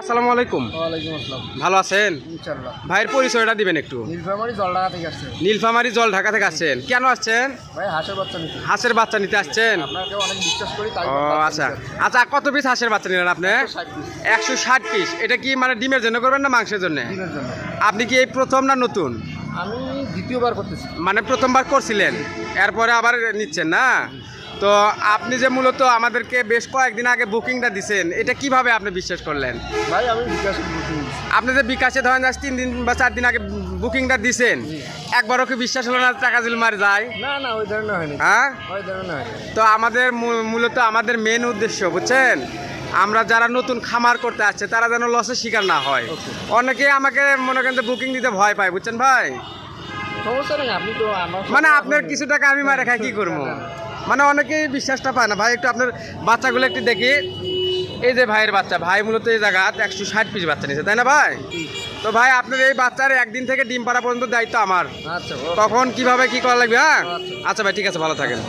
আসসালামু আলাইকুম। ওয়ালাইকুম আসসালাম। ভালো আছেন? ইনশাল্লাহ ভাইয়ের পরিচয়টা দিবেন একটু। নীলফামারি জলডাঙ্গা থেকে আসছে। নীলফামারি জল ঢাকা থেকে আসছেন। কেন আসছেন? ভাই হাঁসের বাচ্চা নিতে। হাঁসের বাচ্চা নিতে আসছেন? আপনাকে অনেক বিশ্বাস করি তাই ও আচ্ছা। আচ্ছা কত পিস হাঁসের বাচ্চা নিলেন আপনি? ষাট পিস একশো ষাট পিস এটা কি মানে ডিমের জন্য করবেন না মাংসের জন্য? আপনি কি এই প্রথম না নতুন? আমি দ্বিতীয়বার করতেছি। মানে প্রথমবার করছিলেন। এরপরে আবার নিচ্ছেন না? তো আপনি যে মূলত আমাদেরকে বেশ কয়েকদিন আগে বুকিংটা দিছেন এটা কীভাবে আপনি বিশ্বাস করলেন? ভাই আমি বিকাশ বুকিং আপনি যে বিকাশে ধরেন আজ তিন দিন বা চার দিন আগে বুকিংটা দিছেন একবারও কি বিশ্বাস হলো না টাকা দিল মার যায়? না না ওই ধরনের হয়নি। হ্যাঁ? ওই ধরনের হয়নি। তো আমাদের মূ- মূলত আমাদের মেন উদ্দেশ্য বুঝছেন? আমরা যারা নতুন খামার করতে আসছে তারা যেন লসের শিকার না হয়। Okay. অনেকে আমাকে মনে করেন বুকিং দিতে ভয় পায় বুঝছেন ভাই? সমস্যা নেই আপনি তো আমার মানে আপনার কিছু টাকা আমি মারে খাই কি করব? মানে অনেকেই বিশ্বাসটা পায় না। ভাই একটু আপনার বাচ্চাগুলো একটু দেখি। এই যে ভাইয়ের বাচ্চা ভাই মূলত এই জায়গা একশো ষাট পিস বাচ্চা নিয়েছে তাই না ভাই? তো ভাই আপনার এই বাচ্চার একদিন থেকে ডিম পাড়া পর্যন্ত দায়িত্ব আমার। তখন ও কখন কীভাবে কি করা লাগবে হ্যাঁ? আচ্ছা ভাই ঠিক আছে ভালো থাকেন।